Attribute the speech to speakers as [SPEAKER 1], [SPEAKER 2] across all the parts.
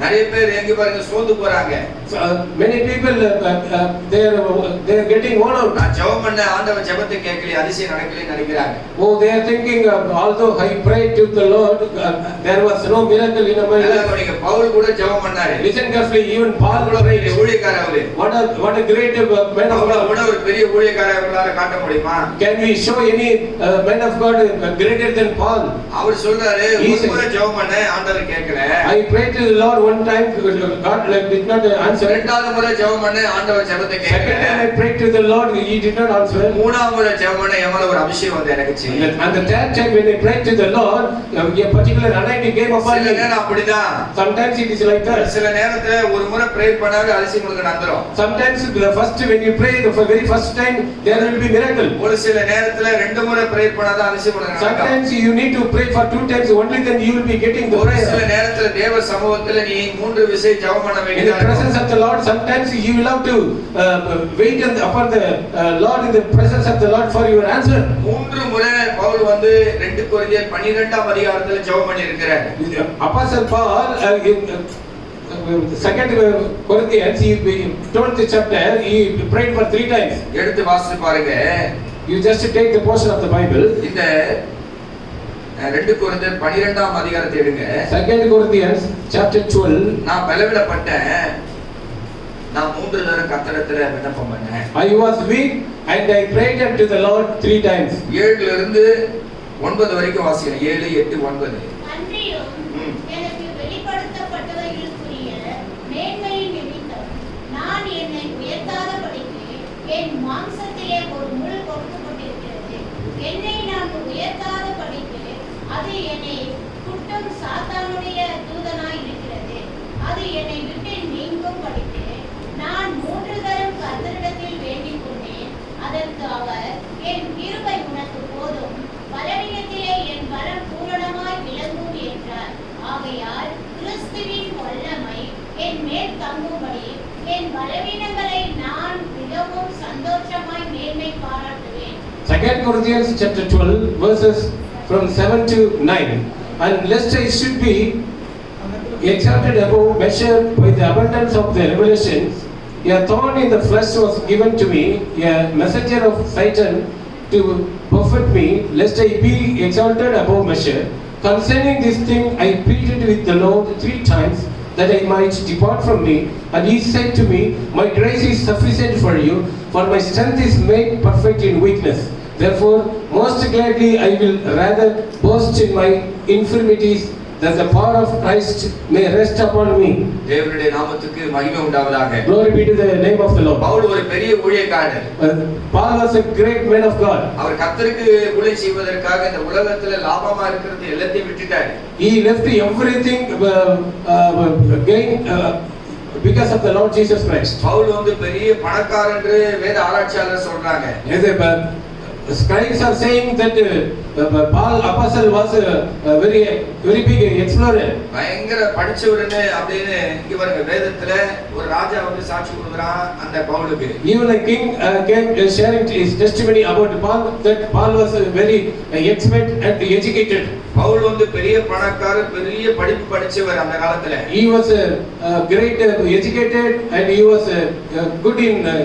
[SPEAKER 1] நிறைய பேர் எங்க பாருங்க சோர்ந்து போறாங்க
[SPEAKER 2] uh, many people, uh, uh, they're, they're getting worn out.
[SPEAKER 1] நான் ஜெபம் பண்ண ஆண்டவன் ஜெபத்தை கேட்கல அதிசயம் நடக்கலன்னு நினைக்கிறாங்க
[SPEAKER 2] Oh, they are thinking, uh, although I prayed to the Lord, uh, there was no miracle in my life.
[SPEAKER 1] கவனிங்க, பவுல் கூட ஜெபம் பண்ணாரு
[SPEAKER 2] Listen carefully, even Paul
[SPEAKER 1] பெரிய
[SPEAKER 2] prayed.
[SPEAKER 1] ஊழியக்கார அவரு
[SPEAKER 2] What a, what a great uh, man of God.
[SPEAKER 1] கூட ஒரு பெரிய ஊழியக்கார அவங்களால காட்ட முடியுமா
[SPEAKER 2] Can we show any uh, man of God uh, greater than Paul?
[SPEAKER 1] அவர் சொல்றாரு ஒரு முறை ஜெபம் பண்ண ஆண்டவர் கேட்கல
[SPEAKER 2] I prayed to the Lord one time, God like, did not answer.
[SPEAKER 1] ரெண்டாவது முறை ஜெபம் பண்ண ஆண்டவர் ஜெபத்தை
[SPEAKER 2] Second time
[SPEAKER 1] கேட்கல
[SPEAKER 2] I prayed to the Lord, He did not answer.
[SPEAKER 1] மூணாவது முறை ஜெபம் பண்ண என் மேல ஒரு அபிஷேகம் வந்து இறங்குச்சு
[SPEAKER 2] And the third time when I prayed to the Lord, a particular anointing came upon
[SPEAKER 1] சில
[SPEAKER 2] me.
[SPEAKER 1] நேரம் அப்படிதான்
[SPEAKER 2] Sometimes it is like that.
[SPEAKER 1] சில நேரத்துல ஒரு முறை ப்ரே பண்ணாவே அரிசி உங்களுக்கு நந்துரும்
[SPEAKER 2] Sometimes the first when you pray the very first time there will be miracle.
[SPEAKER 1] ஒரு சில நேரத்துல ரெண்டு முறை ப்ரே பண்ணாதான் அரிசி உங்களுக்கு நடக்கும்
[SPEAKER 2] Sometimes you need to pray for two times only then you will be getting the
[SPEAKER 1] ஒரு சில
[SPEAKER 2] prayer.
[SPEAKER 1] நேரத்துல தேவ சமூகத்துல நீ மூன்று விசை ஜெபம் பண்ண
[SPEAKER 2] In the
[SPEAKER 1] வேண்டியதா
[SPEAKER 2] presence
[SPEAKER 1] இருக்கும்
[SPEAKER 2] of the Lord, sometimes you will have to uh, wait the, upon the uh, Lord in the presence of the Lord for your answer.
[SPEAKER 1] மூன்று முறை பவுல் வந்து ரெண்டு கொரிந்தியர் பன்னிரெண்டாம் அதிகாரத்துல ஜெபம் பண்ணி இருக்கிறார்
[SPEAKER 2] Apostle Paul, uh, in uh, uh, second uh, Corinthians, he told the chapter, he prayed for three times.
[SPEAKER 1] எடுத்து வாசித்து பாருங்க
[SPEAKER 2] You just take the portion of the Bible.
[SPEAKER 1] இந்த ரெண்டு கொரிந்தியர் பன்னிரெண்டாம் அதிகாரத்தை எடுங்க
[SPEAKER 2] Second Corinthians, chapter 12.
[SPEAKER 1] நான் பலவிடப்பட்டேன் நான் மூன்று நேரம் கத்தடத்துல விண்ணப்பம் பண்ணேன்?
[SPEAKER 2] I was weak and I prayed to the Lord 3 times
[SPEAKER 1] 7 இருந்து 9 வரைக்கும் வாசிக்கிறேன்.
[SPEAKER 3] 7 8 9 அதற்கு அவர் என் கிருபை உனக்கு போதும் பலவீனத்திலே என் பலம் பூரணமாய் விளங்கும் என்றார் ஆகையால் கிறிஸ்துவின் வல்லமை என் மேல் தங்கும்படி என் பலவீனங்களை நான் மிகவும் சந்தோஷமாய் மேன்மை பாராட்டுவேன்
[SPEAKER 2] Second Corinthians chapter 12 verses from 7 to 9. And lest I should be exalted above measure by the abundance of the revelations, a thorn in the flesh was given to me, a messenger of Satan to buffet me, lest I be exalted above measure. Concerning this thing I pleaded with the Lord three times that I might depart from me. And he said to me, My grace is sufficient for you, for my strength is made perfect in weakness. Therefore, most gladly I will rather boast in my infirmities, that the power of Christ may rest upon me.
[SPEAKER 1] தேவனுடைய நாமத்துக்கு மகிமை உண்டாவதாக
[SPEAKER 2] Glory be to the name of the Lord.
[SPEAKER 1] Pavul ஒரு பெரிய ஊழியக்காரர்
[SPEAKER 2] Uh, Paul was a great man of God.
[SPEAKER 1] அவர் கர்த்தருக்கு ஊழியம் செய்வதற்காக இந்த உலகத்துல லாபமா இருக்கிறது எல்லாத்தையும் விட்டுட்டாரு
[SPEAKER 2] He left everything uh, uh, gain uh, because of the Lord Jesus Christ.
[SPEAKER 1] Pavul வந்து பெரிய பணக்காரர் என்று வேத ஆராய்ச்சியாளர் சொல்றாங்க
[SPEAKER 2] Yes, uh, scribes are saying that uh, uh, Paul apostle was a, a very very big explorer.
[SPEAKER 1] பயங்கர படிச்சவருன்னு அப்படின்னு இங்க பாருங்க வேதத்துல ஒரு ராஜா வந்து சாட்சி கொடுக்குறான் அந்த பவுலுக்கு
[SPEAKER 2] Even a king uh, came uh, sharing his testimony about Paul that Paul was a very uh, expert and educated.
[SPEAKER 1] Pavul வந்து பெரிய பணக்காரர் பெரிய படிப்பு படிச்சவர் அந்த காலத்துல
[SPEAKER 2] He was a, uh great uh, educated and he was uh, uh, good in uh.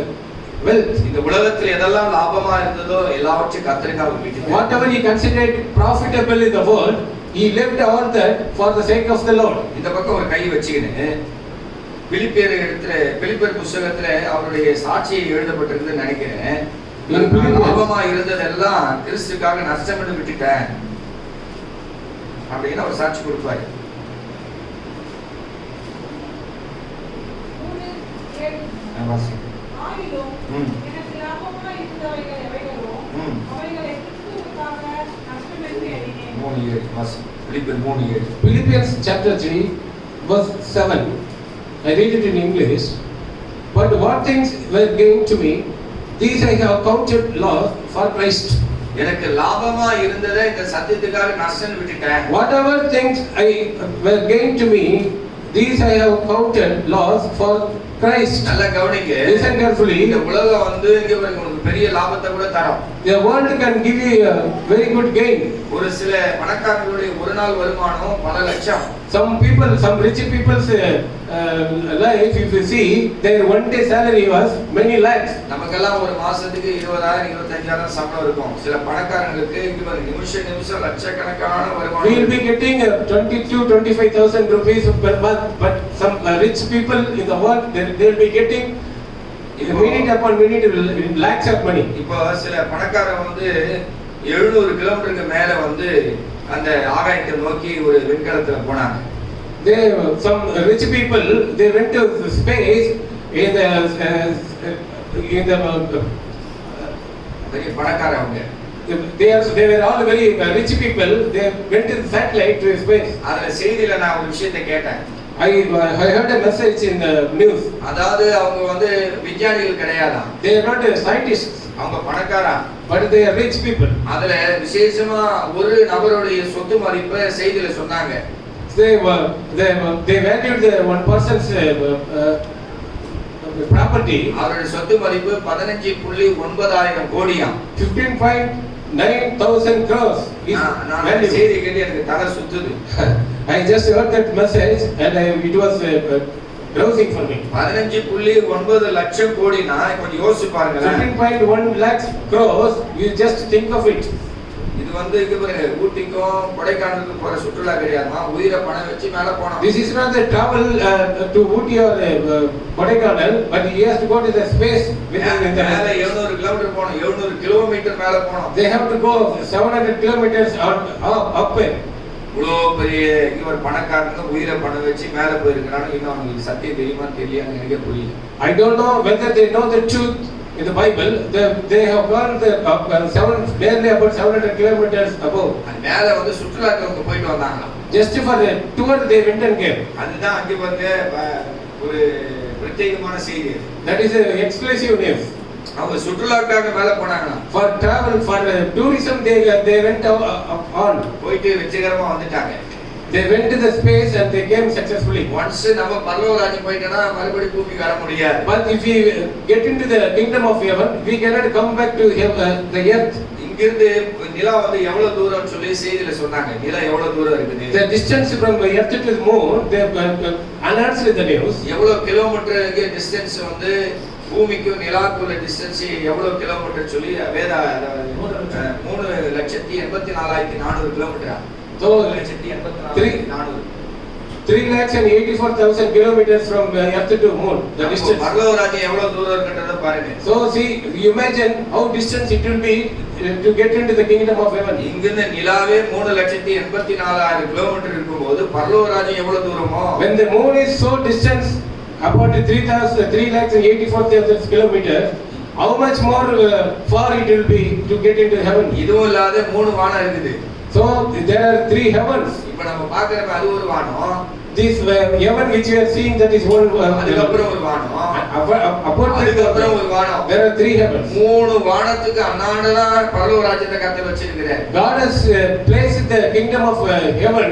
[SPEAKER 1] இந்த உலகத்துல எதெல்லாம் லாபமா இருந்ததோ எல்லாவற்றையும் கர்த்தருக்கு அவர் விட்டுட்டார்
[SPEAKER 2] Whatever he considered profitable in the world, he left all that for the sake of the Lord.
[SPEAKER 1] இந்த பக்கம் ஒரு கை வச்சுக்கின்னு பிலிப்பியர் இடத்துல பிலிப்பியர் புஸ்தகத்துல அவருடைய சாட்சியை எழுதப்பட்டிருக்குதுன்னு நினைக்கிறேன். லாபமா இருந்ததெல்லாம் கிறிஸ்துக்காக நஷ்டம்னு விட்டுட்டேன். அப்படின்னு அவர் சாட்சி கொடுப்பாரு.
[SPEAKER 4] மூணு,
[SPEAKER 1] ம். ம். மூணு ஏழு வாசி பிலிப்பியர் மூணு ஏழு
[SPEAKER 2] Philippians chapter 3, verse 7. I read it in English. But what things were gained to me, these I have counted loss for Christ.
[SPEAKER 1] எனக்கு லாபமா இருந்ததை இந்த சத்தியத்துக்காக நஷ்டம் விட்டுட்டேன்
[SPEAKER 2] Whatever things I were gained to me, these I have counted loss for Christ.
[SPEAKER 1] நல்லா கவனிங்க
[SPEAKER 2] Listen carefully.
[SPEAKER 1] இந்த உலகம் வந்து இங்க உங்களுக்கு பெரிய லாபத்தை கூட தரும்
[SPEAKER 2] The world can give you a very good gain.
[SPEAKER 1] ஒரு சில பணக்காரர்களுடைய ஒரு நாள் வருமானம் பல லட்சம்
[SPEAKER 2] Some people, some rich people's uh, uh, life, if you see, their one day salary was many lakhs.
[SPEAKER 1] நமக்கெல்லாம் ஒரு மாசத்துக்கு இருபதாயிரம் இருபத்தஞ்சாயிரம் சம்பளம் இருக்கும் சில பணக்காரங்களுக்கு இங்க பாருங்க நிமிஷம் நிமிஷம் லட்சக்கணக்கான
[SPEAKER 2] We will
[SPEAKER 1] வருமானம்
[SPEAKER 2] be getting uh, 22, 25,000 rupees per month, but some uh, rich people in the world, they they will be getting uh, minute upon minute uh, lakhs of money.
[SPEAKER 1] இப்போ சில பணக்காரன் வந்து எழுநூறு கிலோமீட்டருக்கு மேல வந்து அந்த ஆகாயத்தை நோக்கி ஒரு விண்கலத்துல போனாங்க
[SPEAKER 2] They, some rich people, they went to space in the, uh, in the, uh, they are, they were all very uh, rich people, they went to the satellite to space.
[SPEAKER 1] அதுல செய்தியில நான் ஒரு விஷயத்தை கேட்டேன்
[SPEAKER 2] I, uh, I heard a message in the news.
[SPEAKER 1] அதாவது அவங்க வந்து விஞ்ஞானிகள் கிடையாதாம்
[SPEAKER 2] They are not uh, scientists,
[SPEAKER 1] அவங்க பணக்காரா
[SPEAKER 2] but they are rich people.
[SPEAKER 1] அதுல விசேஷமா ஒரு நபருடைய சொத்து மதிப்பை செய்தியில சொன்னாங்க
[SPEAKER 2] They were, they were, they valued the one person's uh, uh, property
[SPEAKER 1] அவருடைய சொத்து மதிப்பு பதினஞ்சு புள்ளி ஒன்பதாயிரம் கோடியாம்
[SPEAKER 2] crores. is
[SPEAKER 1] நான் நான் அந்த
[SPEAKER 2] value.
[SPEAKER 1] செய்தி கேட்டு எனக்கு தலை சுத்துது
[SPEAKER 2] I just heard that message and I, it was uh, uh, rousing for me.
[SPEAKER 1] பதினஞ்சு புள்ளி ஒன்பது லட்சம் கோடினா கொஞ்சம் யோசிச்சு பாருங்களேன்
[SPEAKER 2] Fifteen point one lakhs crores, you just think of it.
[SPEAKER 1] இது வந்து இங்க பாருங்க ஊட்டிக்கும் கொடைக்கானலுக்கும் போற சுற்றுலா கிடையாதுமா உயிரை பணம் வச்சு மேல போனோம்.
[SPEAKER 2] This is not the travel uh, to Ooty or uh, Kodaikanal, but he has to go to the space within
[SPEAKER 1] மேல
[SPEAKER 2] the.
[SPEAKER 1] எழுநூறு கிலோமீட்டர் போனோம். எழுநூறு கிலோமீட்டர் மேல போனோம்.
[SPEAKER 2] They have to go 700 kilometers on, up, up.
[SPEAKER 1] இவ்வளோ பெரிய இவர் பணக்காரங்க உயிரை பணம் வச்சு மேல போயிருக்கிறான்னு இன்னும் அவங்களுக்கு சத்தியம் தெரியுமா தெரியாது எனக்கு புரியல.
[SPEAKER 2] I don't know whether they know the truth. In the Bible. They, they have gone the uh, uh, seven, barely about 700 kilometers above.
[SPEAKER 1] மேல வந்து சுற்றுலாக்கு போயிட்டு வந்தாங்களாம்
[SPEAKER 2] Just for the tour they went and came.
[SPEAKER 1] அதுதான் அங்க அஹ், ஒரு பிரத்யேகமான செய்தி
[SPEAKER 2] is an exclusive news.
[SPEAKER 1] அவங்க சுற்றுலாக்காக மேல
[SPEAKER 2] for uh, tourism, they, they went out, uh, on.
[SPEAKER 1] போயிட்டு வெற்றிகரமா வந்துட்டாங்க
[SPEAKER 2] They went to the space and they came successfully.
[SPEAKER 1] Once நம்ம பரலோகராஜ்யம் போயிட்டோம்னா மறுபடியும் பூமிக்கு வர முடியாது
[SPEAKER 2] But if we get into the kingdom of heaven, we cannot come back to heav- uh, the earth.
[SPEAKER 1] இங்கிருந்து நிலா வந்து எவ்வளவு தூரம் சொல்லி செய்தியில சொன்னாங்க நிலா எவ்வளவு தூரம் இருக்குது
[SPEAKER 2] The distance from earth to the moon, they announced the news.
[SPEAKER 1] எவ்வளவு கிலோமீட்டர் டிஸ்டன்ஸ் வந்து பூமிக்கும் நிலாக்குள்ள டிஸ்டன்ஸ் எவ்வளவு கிலோமீட்டர் சொல்லி வேத மூணு லட்சத்தி எண்பத்தி நாலாயிரத்தி நானூறு
[SPEAKER 2] kilometre Lakhs and eighty-four thousand kilometers from uh, earth to moon, the
[SPEAKER 1] அப்போ
[SPEAKER 2] distance.
[SPEAKER 1] பரலோகராஜ்யம் எவ்வளவு தூரம் இருக்குன்றத பாருங்க
[SPEAKER 2] So see, you imagine how distance it will be uh, to get into the kingdom of heaven.
[SPEAKER 1] இங்கிருந்து நிலாவே மூணு லட்சத்தி எண்பத்தி நாலாயிரம் கிலோமீட்டர் இருக்கும்போது பரலோகராஜ்யம் எவ்வளவு தூரமோ
[SPEAKER 2] When the moon is so distant, about three thousand, three lakhs and eighty-four thousand kilometers, how much more uh, far it will be to get into heaven?
[SPEAKER 1] இதுவும் இல்லாத மூணு வானம் இருக்குது
[SPEAKER 2] So there are three heavens.
[SPEAKER 1] இப்ப நம்ம பாக்குறப்ப அது ஒரு வானம்
[SPEAKER 2] This uh, heaven which we are seeing, that is one. Uh,
[SPEAKER 1] அதுக்கப்புறம் ஒரு வானம்
[SPEAKER 2] this,
[SPEAKER 1] அதுக்கப்புறம் ஒரு வானம்
[SPEAKER 2] there are three heavens.
[SPEAKER 1] மூணு வானத்துக்கு அண்ணாண்டுதான் பரலோக ராஜ்யத்தை கத்த வச்சிருக்கிறார்
[SPEAKER 2] God has uh, placed the kingdom of uh, heaven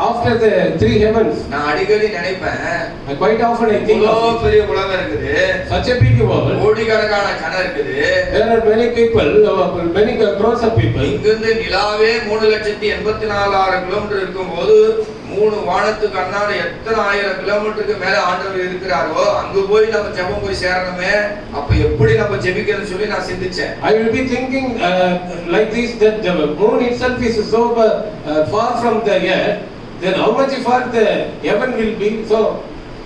[SPEAKER 2] after the three heavens.
[SPEAKER 1] நான் அடிக்கடி நினைப்பேன்
[SPEAKER 2] And quite often I think
[SPEAKER 1] இவ்வளோ. பெரிய உலகம் இருக்குது
[SPEAKER 2] such a big world.
[SPEAKER 1] கோடிக்கணக்கான கணம் இருக்குது
[SPEAKER 2] There are many people, uh, many crores of people.
[SPEAKER 1] இங்கிருந்து நிலாவே மூணு லட்சத்தி எண்பத்தி நாலாயிரம் கிலோமீட்டர் இருக்கும்போது மூணு வானத்துக்கு அண்ணாடு எத்தனை ஆயிரம் கிலோமீட்டருக்கு மேல ஆண்டவர் இருக்கிறாரோ அங்க போய் நம்ம ஜெபம் போய் சேரணுமே அப்ப எப்படி நம்ம ஜெபிக்கணும்னு சொல்லி நான் சிந்திச்சேன்
[SPEAKER 2] I will be thinking uh, like this that the moon itself is so uh, uh, then how much for the heaven will be? So,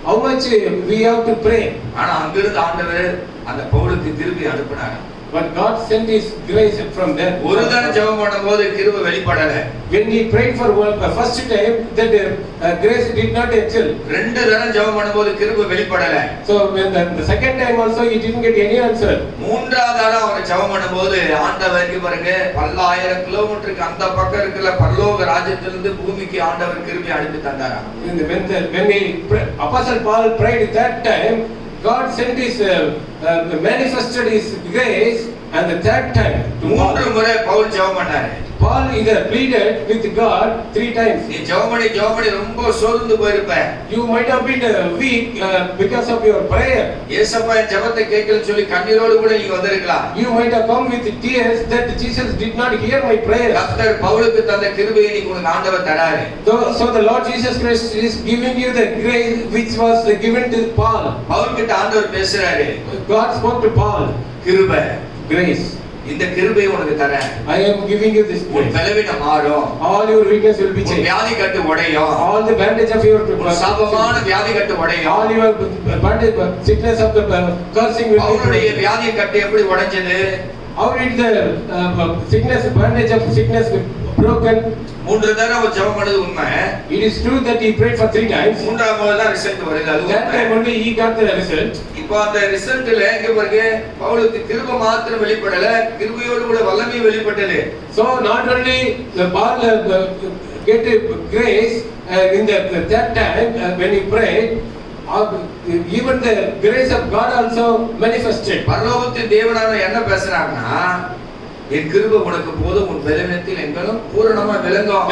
[SPEAKER 2] how much we have to pray?
[SPEAKER 1] ஆனா அங்கிருந்து ஆண்டவர் அந்த பவுலுக்கு திருப்பி அனுப்பினாங்க
[SPEAKER 2] But God sent His grace from there.
[SPEAKER 1] ஒரு தடவை ஜெபம் பண்ணும்போது கிருபை வெளிப்படல
[SPEAKER 2] When he prayed for one, uh, first time, that uh, uh, grace did not excel.
[SPEAKER 1] ரெண்டு தடவை ஜெபம் பண்ணும்போது கிருபை வெளிப்படல
[SPEAKER 2] So, when the, the second time also, he didn't get any answer.
[SPEAKER 1] மூன்றாவது தடவை அவர் ஜெபம் பண்ணும்போது ஆண்டவர் இங்க பாருங்க பல்லாயிரம் கிலோமீட்டருக்கு அந்த பக்கம் இருக்கிற பரலோக ராஜ்யத்திலிருந்து பூமிக்கு ஆண்டவர் கிருபை அனுப்பி தந்தாராம்
[SPEAKER 2] When, the, when, the, when he, Apostle Paul prayed that time, God sent His, uh, uh, manifested His grace And the third time, to
[SPEAKER 1] மூன்று முறை பவுல் ஜெபம் பண்ணாரு
[SPEAKER 2] Paul either pleaded with God three times.
[SPEAKER 1] நீ ஜெபம் பண்ணி ஜெபம் பண்ணி ரொம்ப சோர்ந்து போயிருப்ப
[SPEAKER 2] You might have been uh, weak uh, because of your prayer.
[SPEAKER 1] ஏசப்பா என் ஜெபத்தை கேட்கலன்னு சொல்லி கண்ணீரோடு கூட நீங்க வந்திருக்கலாம்
[SPEAKER 2] You might have come with tears that Jesus did not hear my prayer.
[SPEAKER 1] கர்த்தர் பவுலுக்கு தந்த கிருபையை நீ உனக்கு ஆண்டவர் தராரு
[SPEAKER 2] So, so the Lord Jesus Christ is giving you the grace which was given to Paul.
[SPEAKER 1] Pavul கிட்ட ஆண்டவர் பேசுறாரு
[SPEAKER 2] God spoke to Paul,
[SPEAKER 1] கிருபை
[SPEAKER 2] grace.
[SPEAKER 1] இந்த கிருபையை உனக்கு தரேன்
[SPEAKER 2] I am giving you this
[SPEAKER 1] உன். பலவீனம் மாறும்
[SPEAKER 2] All your weakness will be
[SPEAKER 1] உன்
[SPEAKER 2] changed.
[SPEAKER 1] வியாதி கட்டு உடையும்
[SPEAKER 2] All the bandage of your
[SPEAKER 1] உன் சாபமான வியாதி கட்டு
[SPEAKER 2] all
[SPEAKER 1] உடையும்
[SPEAKER 2] your bandage, sickness of the uh, cursing will be
[SPEAKER 1] அவருடைய. வியாதி கட்டு எப்படி உடைஞ்சது
[SPEAKER 2] How did the uh, sickness, bandage of sickness broken?
[SPEAKER 1] மூன்று தடவை ஜெபம் பண்ணது உண்மை
[SPEAKER 2] It is true that he prayed for three times.
[SPEAKER 1] மூன்றாம் போது தான் ரிசல்ட் வருது அது
[SPEAKER 2] That time
[SPEAKER 1] உண்மை.
[SPEAKER 2] only he got the result.
[SPEAKER 1] இப்போ அந்த ரிசல்ட்ல எங்க பாருங்க பவுலுக்கு கிருபை மாத்திரம் வெளிப்படல கிருபையோடு கூட வல்லமையும் வெளிப்பட்டது
[SPEAKER 2] So not only the Paul uh, get grace uh, in the, the third time uh, when he prayed, even the grace of God also manifested.
[SPEAKER 1] பரலோகத்தின் தேவனான என்ன பேசுறாருன்னா என் கிருபை உனக்கு போதும் உன் பலவீனத்தில் எங்களும் பூரணமா விளங்கும்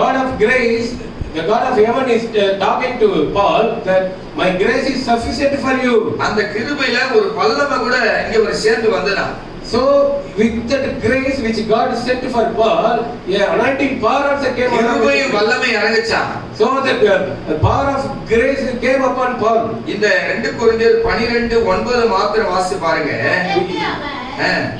[SPEAKER 2] God of grace, the God of heaven is uh, talking to Paul that my grace is sufficient for you.
[SPEAKER 1] அந்த கிருபையில ஒரு வல்லமை கூட இங்க ஒரு சேர்ந்து வந்ததா
[SPEAKER 2] So with that grace which God sent for Paul, yeah, anointing power also came
[SPEAKER 1] கிருபையும்
[SPEAKER 2] it.
[SPEAKER 1] வல்லமை இறங்குச்சான்
[SPEAKER 2] So that uh, the power of grace came upon Paul.
[SPEAKER 1] இந்த ரெண்டு குழந்தையர் பனிரெண்டு ஒன்பது மாத்திரம் வாசி பாருங்க.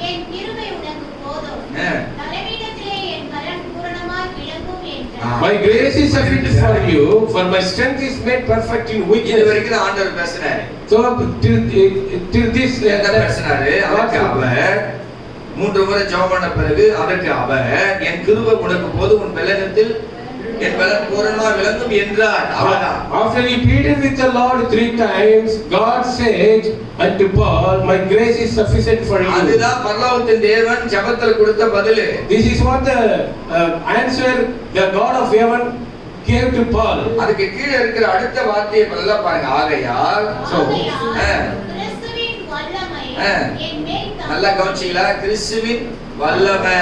[SPEAKER 3] என் கிருபை உனக்கு போதும்.
[SPEAKER 1] ஆ.
[SPEAKER 3] பலவீனத்திலே என் பலன் பூரணமாய் விளங்கும்
[SPEAKER 1] ஆ.
[SPEAKER 3] என்றார்.
[SPEAKER 2] My grace is sufficient for you, for my strength is made perfect in
[SPEAKER 1] இது
[SPEAKER 2] weakness.
[SPEAKER 1] வரைக்கும் ஆண்டவர் பேசினாரு
[SPEAKER 2] So till, till this, uh,
[SPEAKER 1] என்ன பேசினாரு அதற்கு அவர் மூன்று முறை ஜெபம் பண்ண பிறகு அதற்கு அவர் என் கிருபை உனக்கு போதும் உன் பலனத்தில் என் பலன் பூரணமா விளங்கும் என்றார் அவ்வளவுதான்
[SPEAKER 2] After he pleaded with the Lord three times, God said unto Paul, My grace is sufficient for you.
[SPEAKER 1] அதுதான் பரலோகத்தின் தேவன் ஜெபத்தில் கொடுத்த பதில்
[SPEAKER 2] This is what the uh, answer the God of heaven gave to Paul.
[SPEAKER 1] அதுக்கு கீழே இருக்கிற அடுத்த வார்த்தையை நல்லா பாருங்க ஆகையால்
[SPEAKER 2] So,
[SPEAKER 3] ஆகையால்
[SPEAKER 1] ஆ.
[SPEAKER 3] கிறிஸ்துவின் வல்லமை
[SPEAKER 1] ஆ.
[SPEAKER 3] என் மேல் தங்கும்.
[SPEAKER 1] நல்லா கவனிச்சீங்களா கிறிஸ்துவின் வல்லமை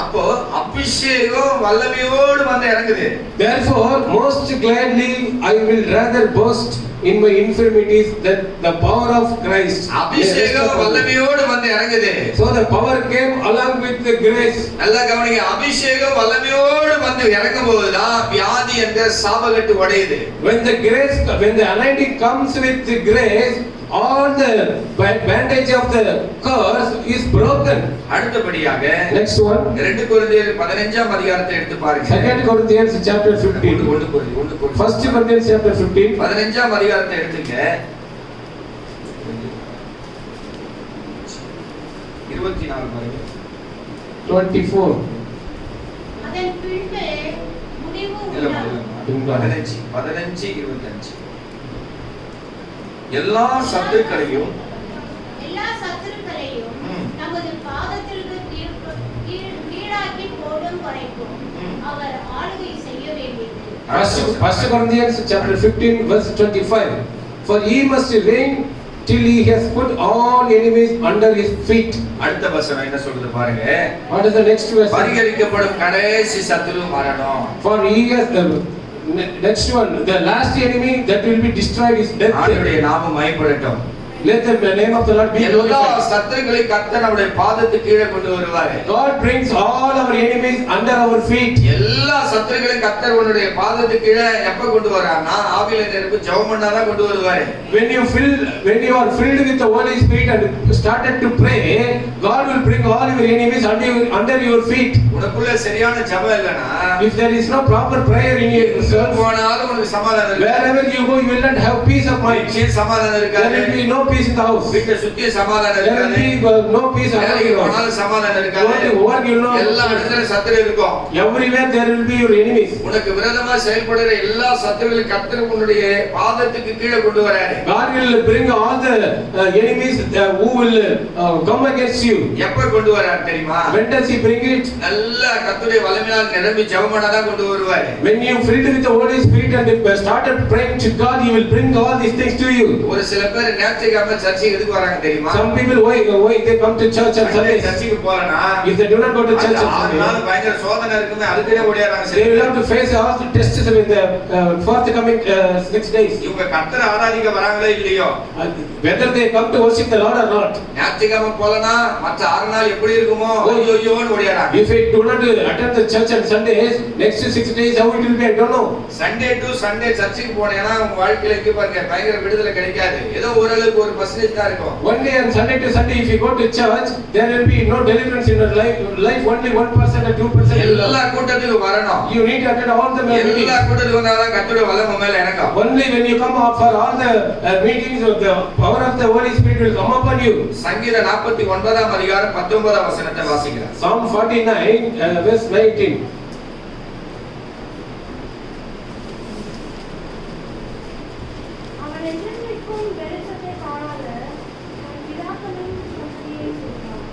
[SPEAKER 1] அப்போ அபிஷேகம் வல்லமையோடு வந்து இறங்குது
[SPEAKER 2] Therefore, most gladly I will rather boast in my infirmities that the power of Christ.
[SPEAKER 1] அபிஷேகம் வல்லமையோடு வந்து இறங்குது
[SPEAKER 2] So the power came along with the grace.
[SPEAKER 1] நல்லா கவனிங்க அபிஷேகம் வல்லமையோடு வந்து இறங்கும் போதுதான் வியாதி என்ற சாபகட்டு உடையுது
[SPEAKER 2] When the grace, when the anointing comes with the grace, all the bandage of the curse is broken
[SPEAKER 1] அடுத்தபடியாக
[SPEAKER 2] next one
[SPEAKER 1] 2 கொரிந்தியர் 15 ஆம் அதிகாரத்தை எடுத்து பாருங்க
[SPEAKER 2] second corinthians chapter 15
[SPEAKER 1] ஒன்று கொரிந்தியர் ஒன்று கொரிந்தியர்
[SPEAKER 2] first corinthians chapter 15
[SPEAKER 1] 15 ஆம் அதிகாரத்தை எடுத்துங்க 24 பாருங்க
[SPEAKER 2] 24
[SPEAKER 3] அதன் பின்பு முடிவு உண்டாகும்
[SPEAKER 1] 15
[SPEAKER 3] 15 25 செய்ய வேண்டியது
[SPEAKER 2] First, Corinthians chapter 15 verse 25. For he must reign till he has put all enemies under his feet.
[SPEAKER 1] அடுத்த வசனம் என்ன சொல்றது பாருங்க
[SPEAKER 2] What is the next verse?
[SPEAKER 1] பரிகரிக்கப்படும் கடைசி சத்துரு மரணம்
[SPEAKER 2] For he has next one, the last enemy that will be destroyed is
[SPEAKER 1] ஆண்டுடைய
[SPEAKER 2] death.
[SPEAKER 1] நாமம் மைப்படட்டும்
[SPEAKER 2] Let the name of the Lord be
[SPEAKER 1] எல்லா. சத்துருக்களை கர்த்தர் நம்முடைய பாதத்துக்கு கீழே கொண்டு வருவாரு
[SPEAKER 2] God brings all our enemies under our feet.
[SPEAKER 1] எல்லா சத்துருக்களையும் கர்த்தர் உன்னுடைய பாதத்துக்கு கீழே எப்ப கொண்டு வர்றாருன்னா ஆவில நெருப்பு ஜெபம் பண்ணாதான் கொண்டு வருவாரு
[SPEAKER 2] When you fill, when you are filled with the Holy Spirit and started to pray, God will bring all your enemies under your, under your feet.
[SPEAKER 1] உனக்குள்ள சரியான ஜெபம் இல்லைன்னா
[SPEAKER 2] If there is no proper prayer in
[SPEAKER 1] எங்க
[SPEAKER 2] yourself,
[SPEAKER 1] போனாலும் உனக்கு சமாதானம்
[SPEAKER 2] wherever you go, you will not have peace of mind.
[SPEAKER 1] சமாதானம்
[SPEAKER 2] There
[SPEAKER 1] இருக்காது
[SPEAKER 2] will be no peace in the house.
[SPEAKER 1] வீட்டை சுத்தி சமாதானம்
[SPEAKER 2] There will
[SPEAKER 1] இருக்காது
[SPEAKER 2] be uh, no peace around
[SPEAKER 1] வேலைக்கு
[SPEAKER 2] your house.
[SPEAKER 1] போனாலும் சமாதானம் இருக்காது
[SPEAKER 2] work, you know.
[SPEAKER 1] எல்லா இடத்துலயும் சத்துரு இருக்கும்
[SPEAKER 2] Everywhere there will be your enemies.
[SPEAKER 1] உனக்கு விரோதமா செயல்படுற எல்லா சத்துருவிலும் கர்த்தர் உன்னுடைய பாதத்துக்கு கீழே கொண்டு வராரு
[SPEAKER 2] God will bring all the uh, enemies uh, who will uh, come against you.
[SPEAKER 1] எப்ப கொண்டு வராரு தெரியுமா
[SPEAKER 2] When does He bring it?
[SPEAKER 1] நல்ல கர்த்தருடைய வல்லமையால் நிரம்பி ஜெபமானதான் கொண்டு வருவாரு
[SPEAKER 2] When you filled with the Holy Spirit and uh, started praying to God, He will bring all these things to you.
[SPEAKER 1] ஒரு சில பேர் ஞாயிற்றுக்கிழமை சர்ச்சைக்கு எதுக்கு வராங்க தெரியுமா
[SPEAKER 2] Some people, why, why they come to church on
[SPEAKER 1] Sunday
[SPEAKER 2] Sundays?
[SPEAKER 1] சர்ச்சைக்கு போறேன்னா
[SPEAKER 2] If they do not go to church
[SPEAKER 1] அந்த
[SPEAKER 2] on
[SPEAKER 1] ஆறு
[SPEAKER 2] Sunday,
[SPEAKER 1] நாள் பயங்கர சோதனை இருக்குமே அதுக்குன்னே ஓடியாராங்க
[SPEAKER 2] they will
[SPEAKER 1] சில
[SPEAKER 2] have to face all the tests in the uh, forthcoming uh, six days.
[SPEAKER 1] இவங்க கர்த்தரை ஆராதிக்க வராங்களோ இல்லையோ
[SPEAKER 2] Uh, Whether they come to worship the Lord or not.
[SPEAKER 1] ஞாயிற்றுக்கிழமை போலனா மற்ற ஆறு நாள் எப்படி இருக்குமோ ஐயோ ஐயோன்னு ஓடியாராங்க
[SPEAKER 2] If they do not uh, attend the church on Sundays, next six days how it will be, I don't know.
[SPEAKER 1] Sunday to Sunday சர்ச்சுக்கு போனேன்னா உங்க வாழ்க்கையில இருக்கு பாருங்க பயங்கர விடுதலை கிடைக்காது ஏதோ ஓரளவுக்கு ஒரு பர்சன்டேஜ் தான் இருக்கும்
[SPEAKER 2] on Sunday to Sunday, if you go to church, there will be no deliverance in your life. Life only one percent or two percent.
[SPEAKER 1] எல்லா கூட்டத்துக்கும் வரணும்
[SPEAKER 2] You need to attend all the
[SPEAKER 1] எல்லா
[SPEAKER 2] meetings.
[SPEAKER 1] கூட்டத்துக்கு வந்தாதான் கத்தோட வல்லமை மேல இறங்கும்
[SPEAKER 2] Only when you come up for all the uh, meetings of the power of the Holy Spirit will come upon you.
[SPEAKER 1] சங்கீத நாற்பத்தி ஒன்பதாம் அதிகாரம் பத்தொன்பதாம் வசனத்தை வாசிக்கிறார்
[SPEAKER 2] Psalm 49, uh, verse 19.
[SPEAKER 3] அவன் என்றென்றைக்கும் வெளிச்சத்தை காணாத தன் பிதாக்களின் சந்ததியை சேர்ந்தான்.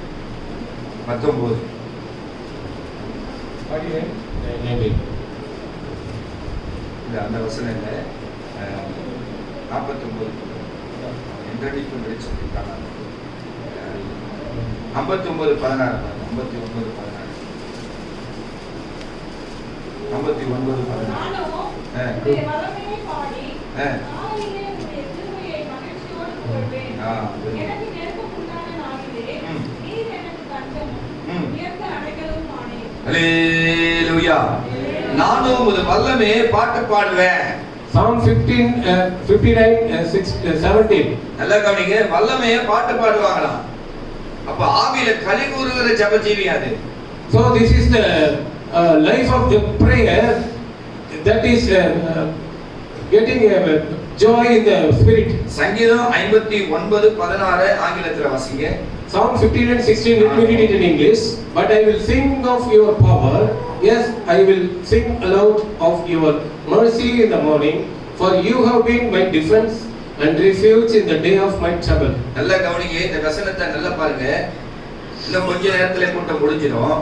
[SPEAKER 1] பத்தொன்பது.
[SPEAKER 2] 19.
[SPEAKER 1] இல்ல அந்த வசனம் இல்ல. நாற்பத்தி ஒன்பது என்றடிக்கும் வெளிச்சத்தை காணாது ஐம்பத்தி ஒன்பது பதினாறு. ஐம்பத்தி ஒன்பது பதினாறு. ஐம்பத்தி ஒன்பது பதினாறு ஆ.
[SPEAKER 4] நாளிலே உம்முடைய கிருபையை மகிழ்ச்சியோடு புகழ்வேன்.
[SPEAKER 1] ஆ, அது.
[SPEAKER 4] எனக்கு நெருக்கம் உண்டான நாளிலே,
[SPEAKER 1] ம்.
[SPEAKER 4] நீர் எனக்கு தஞ்சமும்,
[SPEAKER 1] ம்.
[SPEAKER 4] உயர்ந்த அடைக்கலமும் ஆனீர்.
[SPEAKER 1] அல்லேலூயா நானும் உமது வல்லமே பாட்டு பாடுவேன்.
[SPEAKER 2] Psalm 15, uh, 59, uh, 6, uh, 17.
[SPEAKER 1] நல்லா கவனிங்க வல்லமைய பாட்டு பாடுவாங்களாம். அப்ப ஆவியில களி கூறுகிற ஜபஜீவி அது.
[SPEAKER 2] The uh, life of the prayer that is uh, uh, getting uh, joy in the spirit.
[SPEAKER 1] சங்கீதம் ஐம்பத்தி ஒன்பது பதினாறு ஆங்கிலத்துல வாசிங்க.
[SPEAKER 2] Psalm 15 and 16, let me read it in English. But I will sing of your power. Yes, I will sing aloud of your mercy in the morning. For you have been my defense and refuge in the day of my trouble.
[SPEAKER 1] நல்லா கவனிங்க இந்த வசனத்தை நல்லா பாருங்க இன்னும் கொஞ்ச நேரத்துல கூட்டம் முடிஞ்சிடும்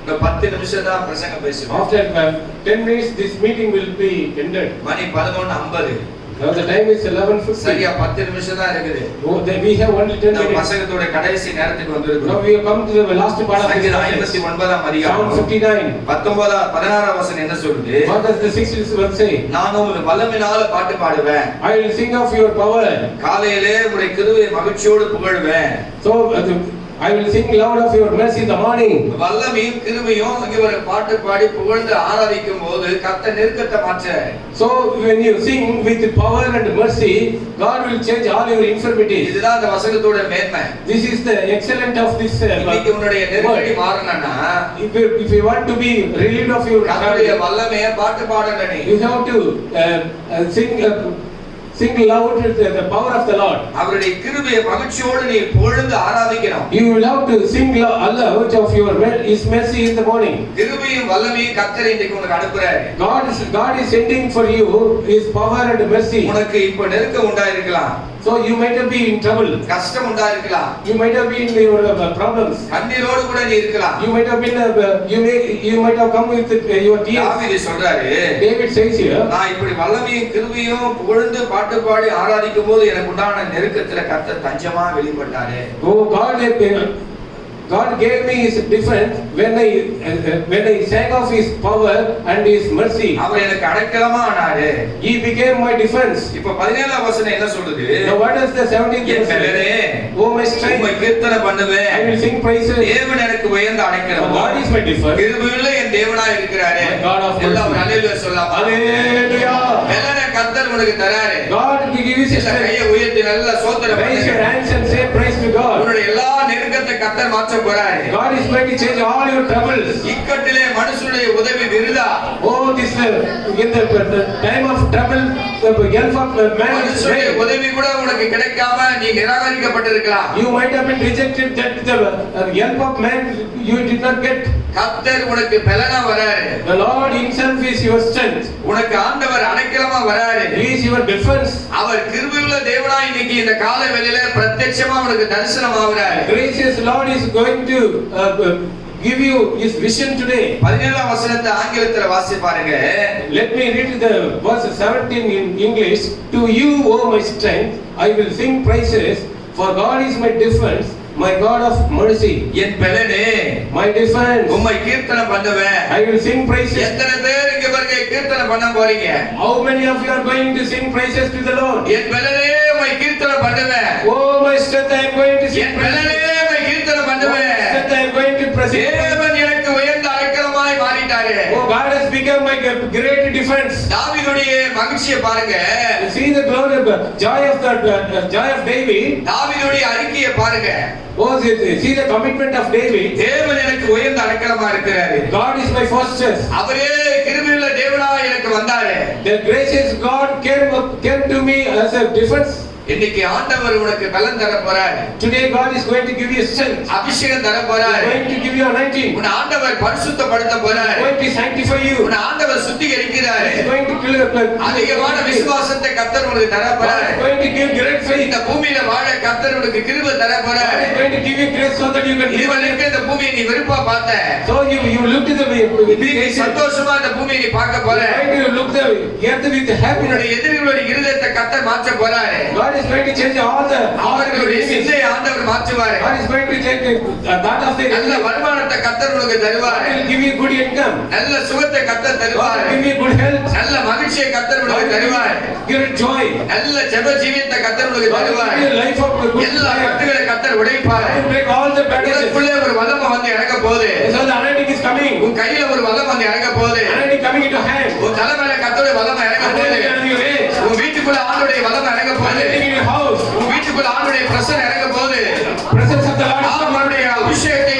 [SPEAKER 1] இன்னும் பத்து நிமிஷம் தான் பிரசங்கம் பேசுவோம்
[SPEAKER 2] After uh, 10 minutes, this meeting will be ended.
[SPEAKER 1] மணி பதினொன்னு ஐம்பது
[SPEAKER 2] Now the time is 11.50.
[SPEAKER 1] சரியா பத்து நிமிஷம் தான் இருக்குது
[SPEAKER 2] Oh, then we have only 10
[SPEAKER 1] இந்த
[SPEAKER 2] minutes.
[SPEAKER 1] பிரசங்கத்தோட கடைசி நேரத்துக்கு
[SPEAKER 2] Now
[SPEAKER 1] வந்திருக்கிறோம்
[SPEAKER 2] we have come to the last part of this
[SPEAKER 1] சங்கீதம் ஐம்பத்தி
[SPEAKER 2] message.
[SPEAKER 1] ஒன்பதாம்
[SPEAKER 2] Psalm
[SPEAKER 1] அதிகாரம்
[SPEAKER 2] 59.
[SPEAKER 1] பத்தொன்பதாம் பதினாறாம் வசனம் என்ன சொல்லுது
[SPEAKER 2] What does the 60th verse say?
[SPEAKER 1] நானும் உன் வல்லமினால பாட்டு பாடுவேன்
[SPEAKER 2] I will sing of your power.
[SPEAKER 1] காலையிலே உடைய கிருவை மகிழ்ச்சியோடு புகழ்வேன்
[SPEAKER 2] So the- I will sing loud of your mercy in the morning.
[SPEAKER 1] வல்லமையும் கிருமையும் இங்க ஒரு பாட்டு பாடி புகழ்ந்து ஆராதிக்கும் போது கத்த நெருக்கத்தை மாற்ற
[SPEAKER 2] So when you sing with power and mercy, God will change all your infirmities.
[SPEAKER 1] இதுதான் அந்த வசனத்தோட மேன்மை
[SPEAKER 2] This is the excellent of this
[SPEAKER 1] இன்னைக்கு
[SPEAKER 2] uh,
[SPEAKER 1] உன்னுடைய நெருக்கடி. மாறணும்னா
[SPEAKER 2] If you, if you want to be relieved of your trouble,
[SPEAKER 1] வல்லமைய பாட்டு நீ
[SPEAKER 2] you have to uh, uh, sing uh, sing loud the, the power of the Lord.
[SPEAKER 1] அவருடைய கிருபையை மகிழ்ச்சியோடு நீ புகழ்ந்து ஆராதிக்கணும்
[SPEAKER 2] You will have to sing aloud of your His mercy in the morning.
[SPEAKER 1] கிருபையும் வல்லமையும் கத்தர் இன்றைக்கு உனக்கு அனுப்புறாரு
[SPEAKER 2] God is God is sending for you His power and mercy.
[SPEAKER 1] உனக்கு இப்ப நெருக்கம் உண்டாயிருக்கலாம்
[SPEAKER 2] So you might have been in trouble.
[SPEAKER 1] கஷ்டம் உண்டாயிருக்கலாம்
[SPEAKER 2] You might have been in your uh, problems.
[SPEAKER 1] கண்ணீரோடு கூட நீ இருக்கலாம்
[SPEAKER 2] You might have been uh, you may you might have come with uh, your tears.
[SPEAKER 1] தாவீது சொல்றாரு
[SPEAKER 2] David says here,
[SPEAKER 1] நான் இப்படி வல்லமையும் கிருபையும் புகழ்ந்து பாட்டு பாடி ஆராதிக்கும் போது எனக்கு உண்டான நெருக்கத்துல கர்த்தர் தஞ்சமா வெளிப்பட்டாரு
[SPEAKER 2] "Oh God, uh, God gave me His defense when I uh, uh, when I sang of His power and His mercy.
[SPEAKER 1] அவர் எனக்கு அடைக்கலமா ஆனாரு
[SPEAKER 2] He became my defense."
[SPEAKER 1] இப்ப பதினேழாம் வசனம் என்ன சொல்லுது
[SPEAKER 2] Now what does the 17th
[SPEAKER 1] N
[SPEAKER 2] verse say? Oh my
[SPEAKER 1] உம்மை
[SPEAKER 2] strength,
[SPEAKER 1] கீர்த்தனை
[SPEAKER 2] I
[SPEAKER 1] பண்ணுவேன்
[SPEAKER 2] will sing praises.
[SPEAKER 1] தேவன் எனக்கு உயர்ந்த அடைக்கலம்
[SPEAKER 2] God is my defense.
[SPEAKER 1] கிருபையுள்ள என் தேவனா இருக்கிறாரு
[SPEAKER 2] God of mercy.
[SPEAKER 1] எல்லாம் நல்ல சொல்லாம
[SPEAKER 2] Hallelujah.
[SPEAKER 1] மெல்லன கர்த்தர் உனக்கு தராரு
[SPEAKER 2] God gives
[SPEAKER 1] எல்லா
[SPEAKER 2] strength.
[SPEAKER 1] கையை உயர்த்தி நல்ல சோத்திரம்
[SPEAKER 2] Raise your hands and
[SPEAKER 1] கர்த்தர் மாற்ற போறாரு
[SPEAKER 2] God is going to change all your troubles.
[SPEAKER 1] இக்கட்டிலே மனுஷனுடைய உதவி விருதா
[SPEAKER 2] Oh, this uh, in the, the time of trouble, the help of uh, man
[SPEAKER 1] மனுஷனுடைய. உதவி கூட உனக்கு கிடைக்காம நீ நிராகரிக்கப்பட்டிருக்கலாம்
[SPEAKER 2] You might have been rejected that the uh, help of man you did not get.
[SPEAKER 1] கர்த்தர் உனக்கு பலனா வராரு
[SPEAKER 2] The Lord Himself is your strength.
[SPEAKER 1] உனக்கு ஆண்டவர் அடைக்கலமா வராரு
[SPEAKER 2] He is your defense.
[SPEAKER 1] அவர் கிருபையுள்ள தேவனா இன்னைக்கு இந்த கால வேளையில பிரத்யட்சமா உனக்கு தரிசனம் ஆகுறாரு
[SPEAKER 2] Gracious Lord is going to uh, uh, give you his vision today.
[SPEAKER 1] பதினேழாம் வசனத்தை ஆங்கிலத்துல வாசி பாருங்க
[SPEAKER 2] Let me read the verse 17 in English. To you, O my strength, I will sing praises, for God is my defense, my God of mercy.
[SPEAKER 1] N பெலனே
[SPEAKER 2] My defense.
[SPEAKER 1] உம்மை கீர்த்தனை பண்ணுவேன்
[SPEAKER 2] I will sing praises.
[SPEAKER 1] எத்தனை பேர் இங்க பாருங்க கீர்த்தனை பண்ண போறீங்க
[SPEAKER 2] How many of you are going to sing praises to the Lord?
[SPEAKER 1] என் பெலனே உம்மை கீர்த்தனை பண்ணுவேன்
[SPEAKER 2] Oh, my strength, I am going to sing
[SPEAKER 1] என். பெலனே உம்மை கீர்த்தனை
[SPEAKER 2] My
[SPEAKER 1] பண்ணுவேன்
[SPEAKER 2] strength, I am going to praise.
[SPEAKER 1] தேவன் எனக்கு உயர்ந்த அடைக்கலமாய் மாறிட்டாரு
[SPEAKER 2] Oh, God has become my great defense.
[SPEAKER 1] தாவீதுடைய மகிழ்ச்சியை பாருங்க
[SPEAKER 2] You see the glory of the joy of the uh, joy of David.
[SPEAKER 1] தாவீதுடைய அறிக்கையை பாருங்க
[SPEAKER 2] Oh, see see the commitment of David.
[SPEAKER 1] தேவன் எனக்கு உயர்ந்த அடைக்கலமா இருக்கிறாரு
[SPEAKER 2] God is my fortress.
[SPEAKER 1] அவரே கிருபையுள்ள தேவனா எனக்கு வந்தாரு
[SPEAKER 2] The gracious God came came to me as a defense.
[SPEAKER 1] இன்னைக்கு ஆண்டவர் உனக்கு பலன் தர போறார்
[SPEAKER 2] Today God is going to give you strength.
[SPEAKER 1] அபிஷேகம் தர
[SPEAKER 2] He
[SPEAKER 1] போறார்
[SPEAKER 2] is going to give you anointing.
[SPEAKER 1] உன் ஆண்டவர் பரிசுத்தப்படுத்த
[SPEAKER 2] He
[SPEAKER 1] போறார்
[SPEAKER 2] is going to sanctify you.
[SPEAKER 1] உன் ஆண்டவர் சுத்திகரிக்கிறார்
[SPEAKER 2] He is going to kill
[SPEAKER 1] அதிகமான
[SPEAKER 2] God
[SPEAKER 1] விசுவாசத்தை கத்தர் உனக்கு தர போறார்
[SPEAKER 2] is going to give great faith.
[SPEAKER 1] இந்த பூமியில வாழ கத்தர் உனக்கு கிருபை தர
[SPEAKER 2] God
[SPEAKER 1] போறார்
[SPEAKER 2] is going to give you grace so that you can live on it.
[SPEAKER 1] இதுவரைக்கும் இந்த பூமியை நீ விருப்பா பார்த்த
[SPEAKER 2] So you you look to the way.
[SPEAKER 1] இன்னைக்கு சந்தோஷமா இந்த பூமியை நீ பார்க்க போற
[SPEAKER 2] going to look the earth with happiness.
[SPEAKER 1] உன்னுடைய எதிரிகளுடைய இருதயத்தை கத்தர் மாற்ற போறாரு
[SPEAKER 2] God is going to change all the the
[SPEAKER 1] அவர்களுடைய. சிந்தையை ஆண்டவர் மாற்றுவாரு
[SPEAKER 2] God is going to uh, that of the
[SPEAKER 1] நல்ல. வருமானத்தை உனக்கு
[SPEAKER 2] God
[SPEAKER 1] தருவாரு
[SPEAKER 2] will give you good income.
[SPEAKER 1] நல்ல சுகத்தை
[SPEAKER 2] God
[SPEAKER 1] தருவாரு
[SPEAKER 2] give you good health.
[SPEAKER 1] நல்ல மகிழ்ச்சியை கத்தர்
[SPEAKER 2] God
[SPEAKER 1] உனக்கு
[SPEAKER 2] will
[SPEAKER 1] தருவார்
[SPEAKER 2] give you joy.
[SPEAKER 1] நல்ல ஜெப ஜீவியத்தை
[SPEAKER 2] God will
[SPEAKER 1] தருவார்
[SPEAKER 2] give you life of good
[SPEAKER 1] எல்லா. கட்டுகளை கத்தர் உடைப்பார்
[SPEAKER 2] God break all the barriers.
[SPEAKER 1] உனக்குள்ளே ஒரு வல்லமை வந்து இறங்க போகுது
[SPEAKER 2] So the anointing is coming.
[SPEAKER 1] உன் கையில ஒரு வல்லம் வந்து இறங்க போகுது
[SPEAKER 2] Anointing coming into hand.
[SPEAKER 1] உன் தலைமையில கத்தோடைய வல்லமை இறங்க போகுது
[SPEAKER 2] your.
[SPEAKER 1] உன் வீட்டுக்குள்ள ஆண்டுடைய வல்லமை இறங்க போகுது பிரசன் இறங்க
[SPEAKER 2] Lord is coming.
[SPEAKER 1] அவருடைய அபிஷேகத்தை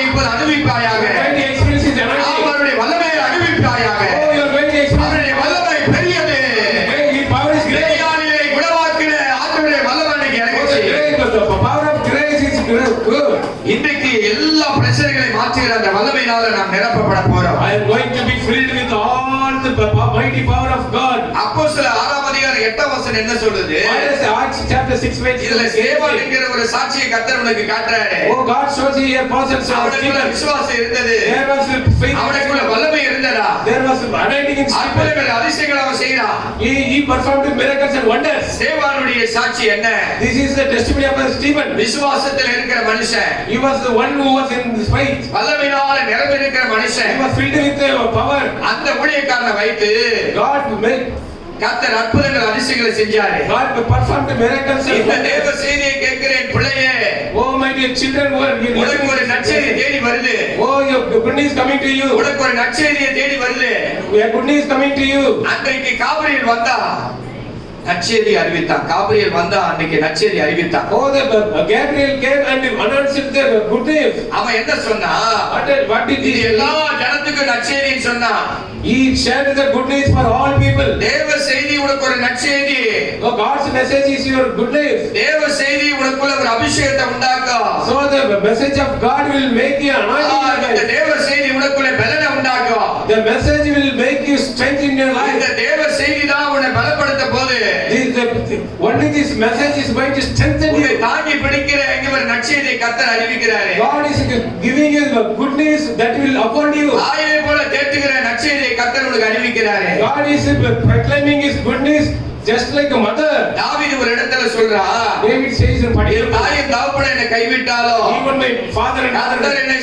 [SPEAKER 1] என்ன சொல்லுது
[SPEAKER 2] What is Acts chapter 6 verse
[SPEAKER 1] இதுல
[SPEAKER 2] 18?
[SPEAKER 1] சேவான் என்கிற ஒரு சாட்சியை கத்தர் உனக்கு காட்டுறாரு
[SPEAKER 2] Oh, God shows you a person of
[SPEAKER 1] அவனுக்குள்ள
[SPEAKER 2] Stephen.
[SPEAKER 1] விசுவாசம் இருந்தது
[SPEAKER 2] There was faith.
[SPEAKER 1] அவனுக்குள்ள வல்லமை இருந்ததா
[SPEAKER 2] There was anointing in Stephen.
[SPEAKER 1] அற்புதங்கள் அதிசயங்கள் அவன் செய்யறான்
[SPEAKER 2] He, he performed miracles and wonders.
[SPEAKER 1] சேவானுடைய சாட்சி என்ன
[SPEAKER 2] This is the testimony of Stephen.
[SPEAKER 1] விசுவாசத்தில் இருக்கிற மனுஷன்
[SPEAKER 2] He was the one who was in this faith.
[SPEAKER 1] வல்லமையினால நிரம்பியிருக்கிற
[SPEAKER 2] He
[SPEAKER 1] மனுஷன்
[SPEAKER 2] was filled with uh, power.
[SPEAKER 1] அந்த ஊழியக்காரனை வைத்து
[SPEAKER 2] God made,
[SPEAKER 1] கத்தர் அற்புதங்கள் அதிசயங்களை செஞ்சாரு
[SPEAKER 2] God performed miracles and
[SPEAKER 1] இந்த. தேவ செய்தியை கேட்கிறேன் பிள்ளையே
[SPEAKER 2] Oh, dear children who are in
[SPEAKER 1] உனக்கு ஒரு நற்செய்தி தேடி வருது
[SPEAKER 2] Oh, your goodness is coming to you.
[SPEAKER 1] உனக்கு ஒரு நற்செய்தியை தேடி வருது
[SPEAKER 2] Your goodness is coming to you.
[SPEAKER 1] அன்றைக்கு காபிரியல் வந்தா நற்செய்தி அறிவித்தான் காபிரியல் வந்தா அன்னைக்கு நற்செய்தி அறிவித்தான்
[SPEAKER 2] Oh, the uh, Gabriel came and announced the good news.
[SPEAKER 1] அவன் என்ன சொன்னா இது
[SPEAKER 2] he
[SPEAKER 1] எல்லா ஜனத்துக்கும் நற்செய்தின்னு சொன்னான்
[SPEAKER 2] He shared the good news for all people.
[SPEAKER 1] தேவ செய்தி உனக்கு ஒரு நற்செய்தி
[SPEAKER 2] Oh, God's message is your good news.
[SPEAKER 1] தேவ செய்தி உனக்குள்ள ஒரு அபிஷேகத்தை உண்டாக்கும்
[SPEAKER 2] So the message of God will make you
[SPEAKER 1] ஆ, இந்த
[SPEAKER 2] anointed.
[SPEAKER 1] தேவ செய்தி உனக்குள்ள பலனை உண்டாக்கும்
[SPEAKER 2] The message will make you strength in your
[SPEAKER 1] இந்த
[SPEAKER 2] life.
[SPEAKER 1] தேவ செய்தி தான் உன்னை பலப்படுத்த போது
[SPEAKER 2] This, the, only this message is going to strengthen
[SPEAKER 1] உன்னை
[SPEAKER 2] you.
[SPEAKER 1] தாங்கி பிடிக்கிற எங்க ஒரு நற்செய்தியை கத்தர் அறிவிக்கிறாரு
[SPEAKER 2] God is giving you the good news that will uphold you.
[SPEAKER 1] ஆயை போல தேற்றுகிற உனக்கு அறிவிக்கிறாரு
[SPEAKER 2] God is proclaiming His goodness just like a mother.
[SPEAKER 1] தாவீது ஒரு இடத்துல சொல்றா
[SPEAKER 2] in
[SPEAKER 1] என்
[SPEAKER 2] particular,
[SPEAKER 1] தாயும் தகப்பன என்னை கைவிட்டாலும்
[SPEAKER 2] even my father and mother
[SPEAKER 1] என்னை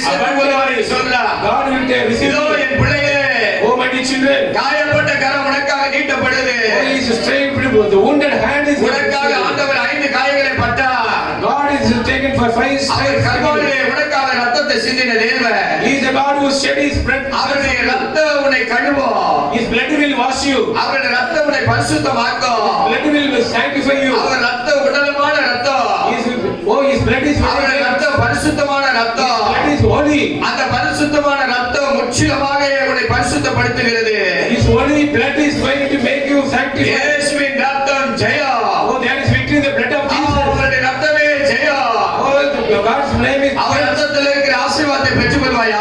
[SPEAKER 1] என்று சொல்றா.
[SPEAKER 2] God will take receive.
[SPEAKER 1] என் பிள்ளையே
[SPEAKER 2] Oh, my dear children,
[SPEAKER 1] காயப்பட்ட கரம் உனக்காக நீட்டப்படுது
[SPEAKER 2] is straight, the wounded hand is
[SPEAKER 1] உனக்காக ஆண்டவர் ஐந்து காயங்களை பட்டார்
[SPEAKER 2] God is taken for five
[SPEAKER 1] அவர். கல்வாரிலே உனக்காக ரத்தத்தை சிந்தின தேவன்
[SPEAKER 2] He is a God who shed His blood.
[SPEAKER 1] அவருடைய ரத்தம் உன்னை கழுவும்
[SPEAKER 2] His blood will wash you.
[SPEAKER 1] அவருடைய ரத்தம் உன்னை பரிசுத்தமாக்கும்
[SPEAKER 2] Blood will sanctify you.
[SPEAKER 1] அவர் ரத்தம் உடலமான ரத்தம்
[SPEAKER 2] oh, His blood is
[SPEAKER 1] அவருடைய ரத்தம் பரிசுத்தமான ரத்தம்
[SPEAKER 2] blood is holy.
[SPEAKER 1] அந்த பரிசுத்தமான ரத்தம் முற்றிலுமாக உன்னை பரிசுத்தப்படுத்துகிறது
[SPEAKER 2] His holy blood is going to make you sanctified.
[SPEAKER 1] இயேசுவின் ரத்தம் ஜெயம்
[SPEAKER 2] Oh, there is victory in the blood of Jesus.
[SPEAKER 1] அவருடைய ரத்தமே ஜெயம்
[SPEAKER 2] Oh, the- God's name is.
[SPEAKER 1] அவர் ரத்தத்தில் இருக்கிற ஆசீர்வாதத்தை